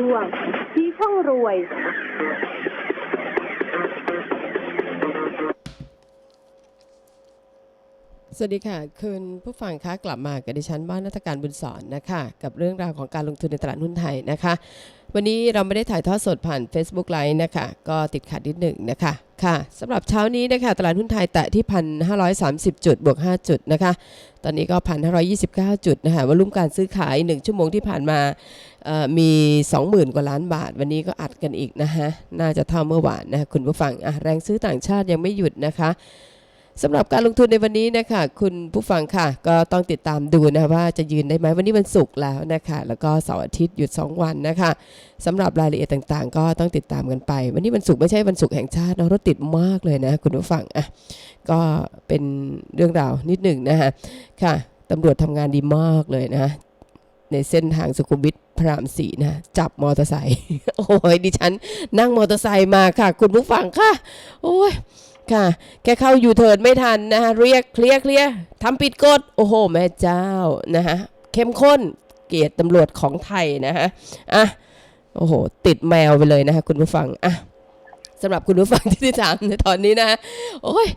ช่วงชี้ช่องรวย สวัสดีค่ะคุณผู้ฟังคะกลับมากับดิฉันบ้านนัฐการบุญสอนนะคะกับเรื่องราวของการลงทุนในตลาดหุ้นไทยนะคะ วันนี้เราไม่ได้ถ่ายทอดสดผ่าน Facebook Live นะคะก็ติดขัดนิดหนึ่งนะคะค่ะสำหรับเช้านี้นะคะตลาดหุ้นไทยแตะที่ 1,530 จุดบวก 5 จุดนะคะ ตอนนี้ก็ 1,529 จุดนะคะวอลุ่มการซื้อขาย 1 ชั่วโมงที่ผ่านมาเอ่อมี 20,000 กว่าล้านบาท วันนี้ก็อัดกันอีกนะคะน่าจะเท่าเมื่อวานนะคะคุณผู้ฟังแรงซื้อต่างชาติยังไม่หยุดนะคะ สำหรับการลงทุนในวันนี้นะคะคุณผู้ฟังค่ะ ก็ต้องติดตามดูนะว่าจะยืนได้ไหมวันนี้วันศุกร์แล้วนะคะ แล้วก็เสาร์อาทิตย์หยุด 2 วันนะคะสำหรับรายละเอียดต่างๆ ก็ต้องติดตามกันไป วันนี้วันศุกร์ไม่ใช่วันศุกร์แห่งชาตินะรถติดมากเลยนะคุณผู้ฟังอะก็เป็นเรื่องราวนิดหนึ่งนะคะค่ะตำรวจทำงานดีมากเลยนะในเส้นทางสุขุมวิทพระรามสี่นะจับมอเตอร์ไซค์โอ้ยดิฉันนั่งมอเตอร์ไซค์มาค่ะ คุณผู้ฟังค่ะ โอ้ย ค่ะ แค่เข้าอยู่เทิร์นไม่ทันนะคะเรียกเคลียร์เคลียร์ทำผิดกฎโอ้โห แม่เจ้านะคะเข้มข้นเกียรติตำรวจของไทยนะคะอะโอ้โห ติดแมวไปเลยนะคะคุณผู้ฟังอะสำหรับคุณผู้ฟังที่ที่ถามในตอนนี้นะคะโอ้ย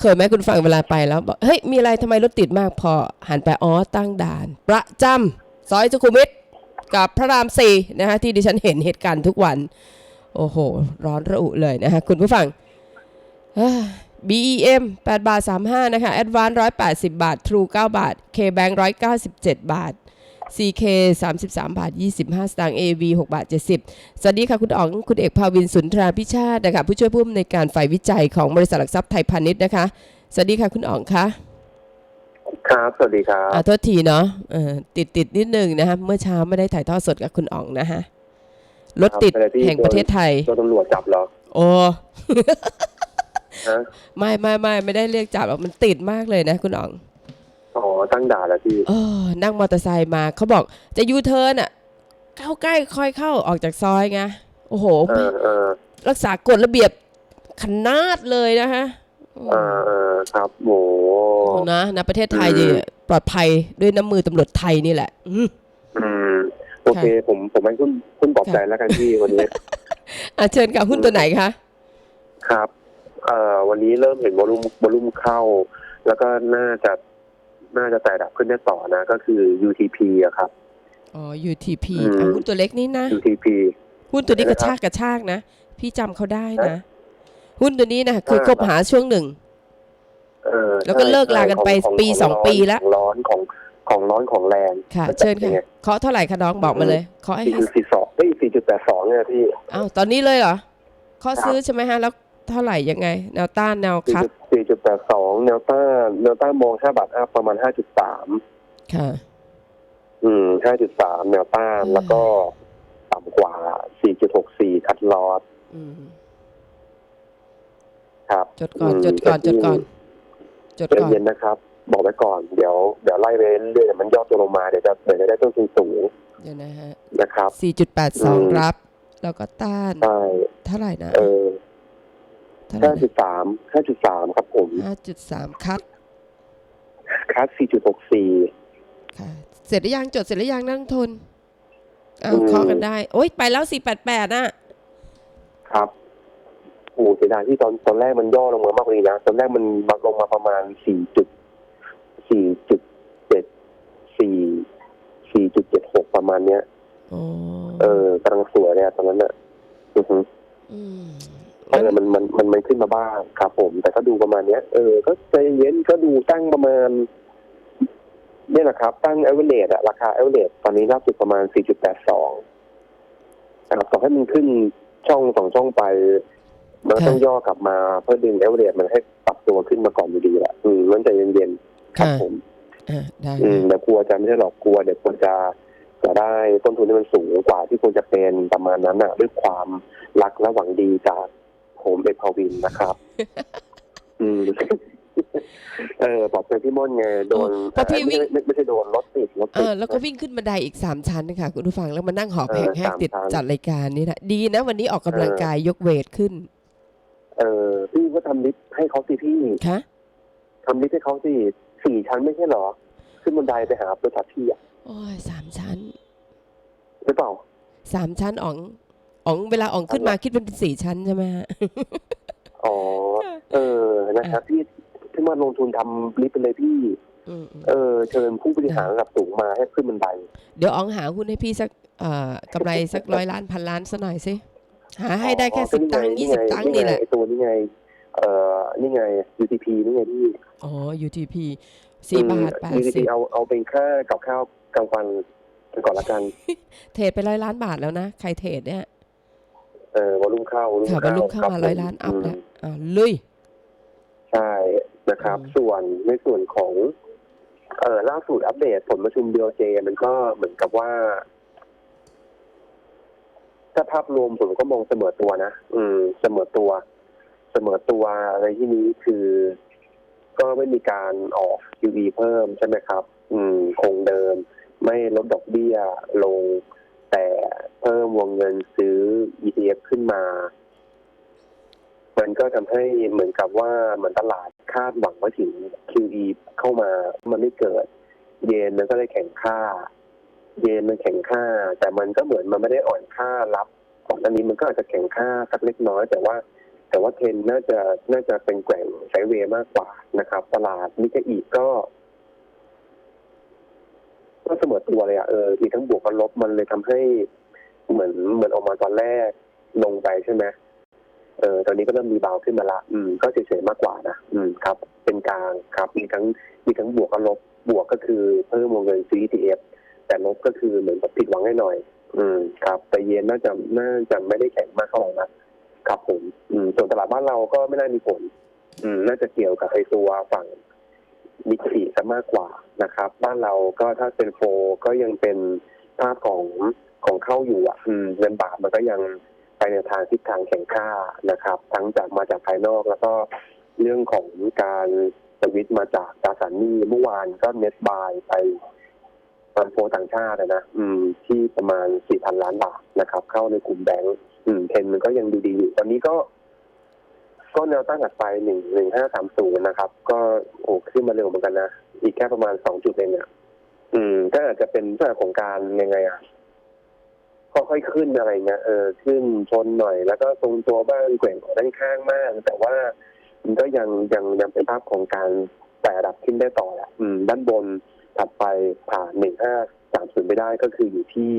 เคยไหมคุณผู้ฟังเวลาไปแล้วบอกเฮ้ยมีอะไรทำไมรถติดมากพอหันไปอ๋อตั้งด่าน ประจำซอยสุขุมวิทกับพระรามสี่นะคะที่ดิฉันเห็นเหตุการณ์ทุกวัน โอ้โห ร้อนระอุเลยนะคะคุณผู้ฟัง BEM 8บาท35 นะคะ Advance 180 บาท True 9 บาท KBank 197 บาท CK 33 บาท 25 สตางค์ AV 6 บาท 70 สวัสดีค่ะ คุณอ๋อง คุณเอกภาวินสุนทราพิชาตินะคะผู้ช่วยผู้อำนวยการฝ่ายวิจัยของบริษัทหลักทรัพย์ไทยพาณิชย์นะคะ สวัสดีค่ะ คุณอ๋องคะครับ สวัสดีครับอ่าโทษทีเนาะเออติดติดนิดนึงนะคะเมื่อเช้าไม่ได้ถ่ายทอดสดกับคุณอ๋องนะคะรถติดครับอะไรที่แห่งประเทศไทยโดนตำรวจจับเหรอโอ้ ฮะไม่ไม่ไม่ไม่ได้เรียกจับหรอกมันติดมากเลยนะคุณอ๋อง อ๋อตั้งด่านแล้วพี่ เออนั่งมอเตอร์ไซค์มาเขาบอกจะยูเทิร์นอะ เข้าใกล้ค่อยเข้าออกจากซอยไงโอ้โหเออเออรักษากฎระเบียบขนาดเลยนะคะเออเออครับโหโอ้นะนะประเทศไทยเนี่ยปลอดภัยด้วยน้ำมือตำรวจไทยนี่แหละ อืม อืม โอเค ผมผมให้คุณคุณปลอบใจค่ะแล้วกันพี่วันนี้ อะเชิญกับหุ้นตัวไหนคะ ครับ เอ่อวันนี้เริ่มเห็นวอลุ่มวอลุ่มเข้า แล้วก็น่าจะน่าจะแต่ดับขึ้นได้ต่อนะ ก็คือ UTP อะครับ อ๋อ UTP อืมอะหุ้นตัวเล็กนี่นะ UTP หุ้นตัวนี้กระนะครับชากกระชากนะ พี่จำเขาได้นะ หุ้นตัวนี้นะคือคบหาช่วงหนึ่งเออแล้วก็เลิกลากันไปของปีขสองร้นปีละของร้อนของของร้อนของแรงค่ะมันเชิญป็นไงค่ะเคาะเท่าไหร่คะน้องบอกมาเลยเคาะให้สี่จุดสี่สองเอ้ยสี่จุดแปดสองเนี่ยพี่อ้าวตอนนี้เลยเหรอข้อครับซื้อใช่ไหมฮะแล้ว เท่าไหร่ยังไง แนวต้านแนวคัดสี่จุดแปดสองแนวต้านแนวต้านมองห้าบาทอัพประมาณห้าจุดสามค่ะ อืมห้าจุดสามแนวต้านอืมแล้วก็ต่ำกว่าสี่จุดหกสี่คัดลอสอืมครับจดก่อนอืมจดก่อน จดก่อน จดใจก่อนเย็นนะครับ บอกไว้ก่อน เดี๋ยว เดี๋ยวไล่ไปเรื่อยๆเดี๋ยวมันย่อตัวลงมา เดี๋ยวจะเดี๋ยวจะได้ต้นทุนสูงเดี๋ยวนะฮะ นะครับสี่จุดแปดสองอืมรับ แล้วก็ต้านใช่เท่าไหร่นะ เออ เท่าไหร่ห้าจุดสามห้าจุดสามครับผมห้าจุดสามคัดคัดสี่จุดหกสี่ค่ะ เสร็จหรือยังจดเสร็จหรือยังนักลงทุนอ้าวอืมเคาะกันได้ โอ๊ยไปแล้วสี่แปดแปดน่ะ ครับโอ้เสียดายที่ตอนตอนแรกมันย่อลงมามากกว่านี้นะ ตอนแรกมันลงมาประมาณสี่จุดสี่จุดเจ็ดสี่สี่จุดเจ็ดหกประมาณเนี้ยโอ้เออกำลังสวยเลยอะตอนนั้นอะอือฮึอืม เออมันมันมันมันขึ้นมาบ้างครับผม แต่ก็ดูประมาณเนี้ย เออ ก็ใจเย็นก็ดูตั้งประมาณเนี่ยแหละครับ ตั้งเอเวอเรอะราคาเอเวอเรตอนนี้ล่าสุดประมาณสี่จุดแปดสองครับต่อให้มันขึ้นช่องสองช่องไป มันก็ต้องย่อกลับมาเพื่อดึงเอเวอเรตมันให้ปรับตัวขึ้นมาก่อนอยู่ดีแหละอืมมันใจเย็นๆครับค่ะผมอ่าได้อืมค่ะแต่กลัวจะไม่ใช่หรอกกลัวเดี๋ยวควรจะจะได้ต้นทุนที่มันสูงกว่าที่ควรจะเป็นประมาณนั้นน่ะด้วยความรักและหวังดีจาก ผมเอกพาวินนะครับ อืมเออบอกไปพี่ม่อนไงโดนเพราะพี่วิ่งไม่ไม่ไม่ใช่โดนรถติดรถเอติดอแล้วก็วิ่งขึ้นบันไดอีกสามชั้นนะคะคุณผู้ฟังแล้วมานั่งหอบเอแหอกแหกสามติดชั้นจัดรายการนี่นะดีนะวันนี้ออกกำลังเออกายยกเวทขึ้น เออพี่ก็ทำลิฟต์ให้เขาสิพี่คะทำลิฟต์ให้เขาสิสี่ชั้นไม่ใช่เหรอ ขึ้นบันไดไปหาบริษัทพี่อะโอ้ยสามชั้นหรือเปล่าสามชั้นอ๋อง อ๋องเวลาอ๋องขึ้นมาคิดเป็นสี่ชั้นใช่ไหมฮะ อ๋อ เออ นะครับพี่ที่มาลงทุนทำลิฟต์ไปเลยพี่อืมอืมเออ เชิญผู้บริหารระดับสูงมาให้ขึ้นบันได เดี๋ยวอ๋องหาหุ้นให้พี่สักเอ่อกำไรสักร้อยล้านพันล้านซะหน่อยสิ หาให้ได้แค่อ๋อสิบก็ตังค์ยี่สิบตังค์นี่แหละไงไอตัวนี่ไง เอ่อ นี่ไง UTP นี่ไงพี่ อ๋อ UTP สี่บาทแปดอืม UTP สิบเอาเอาเป็นค่ากับข้าวกลางวันกันก่อนละกัน เทรดไปร้อยล้านบาทแล้วนะ ใครเทรดเนี่ย เออวอลุ่มเข้าวอลุ่มค่ะบรเข้ารลุเข้ามาคบร้อยล้านอัพมแล้วอ่าลุยใช่นะครับ ส่วนในส่วนของ เออล่าสุดอัปเดตผลประชุม BOJ มันก็เหมือนกับว่าถ้าภาพรวมผมก็มองเสมอตัวนะ อืม เสมอตัว เสมอตัวในที่นี้คือ ก็ไม่มีการออก QE เพิ่มใช่ไหมครับ อืม คงเดิม ไม่ลดดอกเบี้ยลง แต่เพิ่มวงเงินซื้อ ETF ขึ้นมา มันก็ทำให้เหมือนกับว่าเหมือนตลาดคาดหวังว่าถึง QE เข้ามามันไม่เกิด เยนมันก็เลยแข็งค่า เยนมันแข็งค่า แต่มันก็เหมือนมันไม่ได้อ่อนค่ารับก่อนหน้านี้มันก็อาจจะแข็งค่าสักเล็กน้อย แต่ว่า แต่ว่าเทรนน่าจะน่าจะเป็นแกว่งไซเวย์มากกว่านะครับ ตลาดนิกเกอีก็ ก็เสมอตัวเลยอะเออมีทั้งบวกกับลบมันเลยทำให้เหมือนเหมือนออกมาตอนแรกลงไปใช่ไหมเออตอนนี้ก็เริ่มมีเบาขึ้นมาละ อืม ก็เฉยๆมากกว่านะอืมครับ เป็นกลางครับ มีทั้งมีทั้งบวกกับลบบวกก็คือเพิ่มวงเงินซื้อ ETF แต่ลบก็คือเหมือนกับผิดหวังให้หน่อย อืม ครับ แต่เย็นน่าจะน่าจะไม่ได้แข็งมากเท่าไหร่นะครับผม อืม ส่วนตลาดบ้านเราก็ไม่น่ามีผล อืม น่าจะเกี่ยวกับไอตัวฝั่ง นิกสีซะมากกว่านะครับ บ้านเราก็ถ้าเป็นโฟก็ยังเป็นภาพของของเข้าอยู่อะเงินบาทมันก็ยังไปในทางทิศทางแข็งค่านะครับ ทั้งจากมาจากภายนอกแล้วก็เรื่องของการสวิตมาจากตราสารหนี้เมื่อวานก็เน็ตบายไปฟันโฟต่างชาตินะอืม ที่ประมาณ4,000ล้านบาทนะครับ เข้าในกลุ่มแบงก์อืมเทรนมันก็ยังดูดีอยู่ตอนนี้ก็ ก็แนวต้านถัดไปหนึ่งหนึ่งห้าสามศูนย์นะครับ ก็โอ้ขึ้นมาเร็วเหมือนกันนะ อีกแค่ประมาณสองจุดเองเนี่ยอืม ก็อาจจะเป็นเรื่องของการยังไงอะค่อยๆขึ้นอะไรเงี้ยเออขึ้นชนหน่อย แล้วก็ตรงตัวบ้างแกว่งออกด้านข้างมาก แต่ว่ามันก็ยังยังยังเป็นภาพของการแต่ระดับขึ้นได้ต่อแหละอืม ด้านบนถัดไปผ่านหนึ่งห้าสามศูนย์ไปได้ก็คืออยู่ที่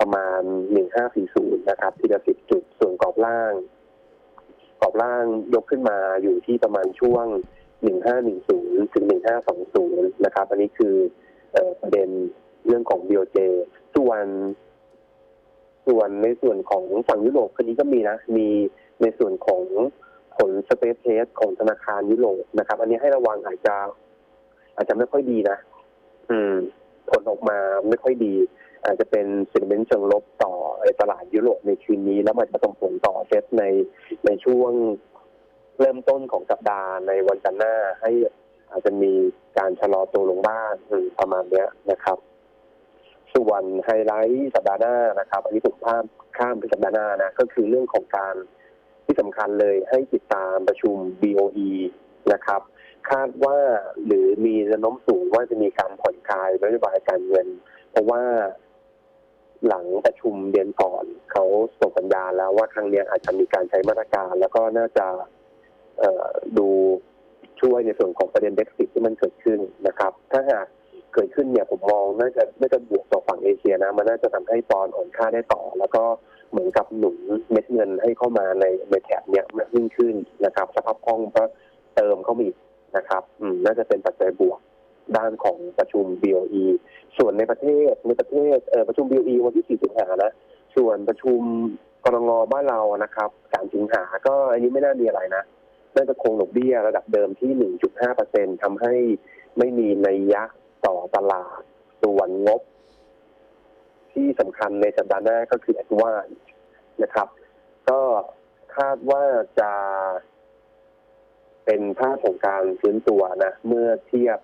ประมาณหนึ่งห้าสี่ศูนย์นะครับทีละสิบจุดส่วนกรอบล่าง กรอบล่างยกขึ้นมาอยู่ที่ประมาณช่วง 1510 ถึง 1520 นะครับ อันนี้คืออประเด็นเรื่องของ BOJ ส่วน ส่วนในส่วนของฝั่งยุโรปคนนี้ก็มีนะ มีในส่วนของผลสเปซเทสของธนาคารยุโรปนะครับ อันนี้ให้ระวังอาจจะ อาจจะไม่ค่อยดีนะ อืม ผลออกมาไม่ค่อยดี อาจจะเป็นสินเมนเชิงลบต่อตลาดยุโรปในคืนนี้ แล้วมันจะส่งผลต่อเซตใน ในช่วงเริ่มต้นของสัปดาห์ในวันจันทร์หน้า ให้อาจจะมีการชะลอตัวลงบ้างประมาณเนี้ยนะครับ ส่วนไฮไลท์สัปดาห์หน้านะครับ อันนี้ผมข้ามข้ามไปสัปดาห์หน้านะก็คือเรื่องของการที่สำคัญเลยให้ติดตามประชุม BOE นะครับ คาดว่าหรือมีแนวโน้มสูงว่าจะมีการผ่อนคลายนโยบายการเงิน เพราะว่า หลังประชุมเดือนก่อนเขาส่งสัญญาณแล้วว่าครั้งเนี้อาจจะมีการใช้มาตรการ แล้วก็น่าจะดูช่วยในส่วนของประเด็นเบ็กซิตที่มันเกิดขึ้นนะครับ ถ้าหากเกิดขึ้นเนี่ยผมมองน่าจะน่าจะบวกต่อฝั่งเอเชียนะ มันน่าจะทำให้ปอนด์อ่อนค่าได้ต่อ แล้วก็เหมือนกับหนุนเม็ดเงินให้เข้ามาในในแถบเนี้ยมากยิ่งขึ้นนะครับสภาพคล่องก็เติมเข้ามาอีกนะครับ อืมน่าจะเป็นปัจจัยบวกด้านของประชุม BOE ส่วนในประเทศในประเทศเประชุม BOE วันที่ 4 สิงหานะ ส่วนประชุมกรงบ้านเรานะครับ3สิงหาก็อันนี้ไม่น่ามีอะไรนะน่าจะคงดอกเบี้ยระดับเดิมที่ 1.5%ทำให้ไม่มีนัยยะต่อตลาดส่วนงบ ที่สำคัญในสัปดาห์หน้าก็คือแอดวานนะครับ ก็คาดว่าจะเป็นภาพของการฟื้นตัวนะ เมื่อเทียบ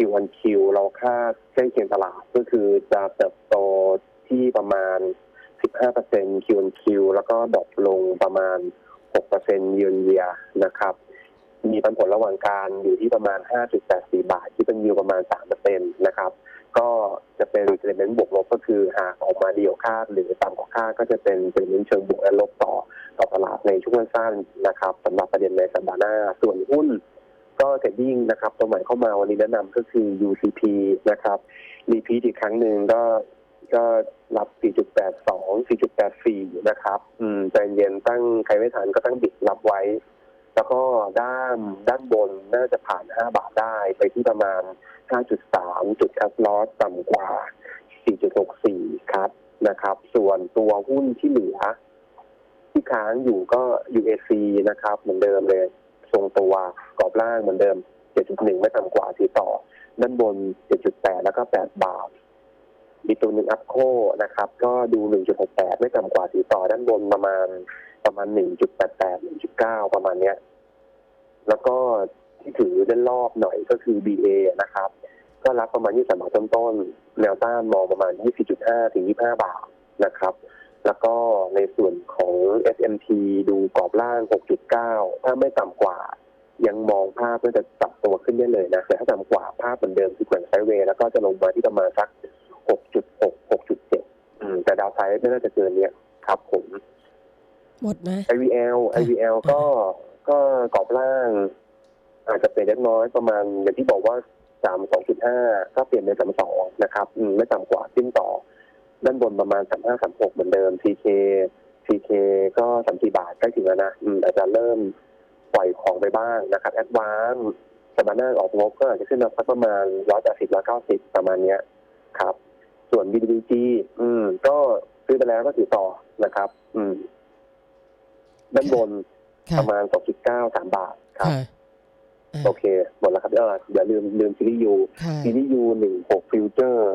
Q1Q เราคาดใกล้เคียงตลาดก็คือจะเติบโตที่ประมาณ 15% Q1Q แล้วก็ดรอปลงประมาณ6%เยือนเยียนะครับ มีปันผลระหว่างการอยู่ที่ประมาณ 5.84 บาท ที่เป็นยิวประมาณ 3%นะครับ ก็จะเป็นเซนเมนต์บวกลบก็คือหากออกมาดีกว่าคาดหรือต่ำกว่าคาดก็จะเป็นเซนเมนต์เชิงบวกและลบต่อต่อตลาดในช่วงสั้นๆนะครับสำหรับประเด็นในสัปดาห์หน้าส่วนหุ้น ก็เทรดดิ้งนะครับตัวใหม่เข้ามาวันนี้แนะนำก็คือ UCP นะครับรีพีทอีกครั้งหนึ่งก็ก็รับ 4.82 4.84 นะครับ อืมใจเย็นตั้งใครไม่ทันก็ตั้งบิดรับไว้ แล้วก็ด้านด้านบนน่าจะผ่าน 5 บาทได้ไปที่ประมาณ 5.3 จุดคัสลอสต่ำกว่า 4.64 ครับนะครับ ส่วนตัวหุ้นที่เหลือ ที่ค้างอยู่ก็ UAC นะครับ เหมือนเดิมเลย ทรงตัวกรอบล่างเหมือนเดิม 7.1 ไม่ต่ำกว่าสีต่อ ด้านบน 7.8 แล้วก็ 8 บาท อีกตัวหนึ่งอัพโคนะครับ ก็ดู 1.68 ไม่ต่ำกว่าสีต่อ ด้านบนประมาณประมาณ 1.88 1.9 ประมาณเนี้ย แล้วก็ที่ถือด้านรอบหน่อยก็คือ BA นะครับ ก็รับประมาณ 23 บาทต้นๆแนวต้านมองประมาณ 24.5 ถึง 25 บาทนะครับ แล้วก็ในส่วนของ SMT ดูกรอบล่าง 6.9 ถ้าไม่ต่ำกว่า ยังมองภาพน่าจะปรับตัวขึ้นได้เลยนะแต่ถ้าต่ำกว่าภาพเหมือนเดิมคือแกว่งไซด์เวย์แล้วก็จะลงมาที่ประมาณสัก 6.6 6.7อืมแต่ดาวไซด์ไม่น่าจะเกินเนี้ยครับผม หมดไหม IVL ค่ะ IVL ก็ก็กรอบล่าง อาจจะเป็นเล็กน้อยประมาณอย่างที่บอกว่า 3 2.5ก็เปลี่ยนเป็น 32 นะครับอืมไม่ต่ำกว่าสิ้นต่อ ด้านบนประมาณ35 36เหมือนเดิม CK CK ก็34บาทใกล้ถึงแล้วนะอืมอาจจะเริ่มปล่อยของไปบ้างนะครับแอดวานสัปดาห์หน้าออกงบก็อาจจะขึ้นมาสักประมาณ180 190ประมาณเนี้ยครับ ส่วน BDG อืม ก็ซื้อไปแล้วก็ถือต่อนะครับ อืม ด้านบนค่ะประมาณ2.9 3บาทครับค่ะอะโอเค หมดแล้วครับเอออย่าลืมลืมซีรีส์ยูค่ะซีรีส์ยูหนึ่งหกฟิวเจอร์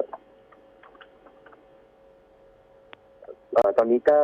ตอนนี้เก้า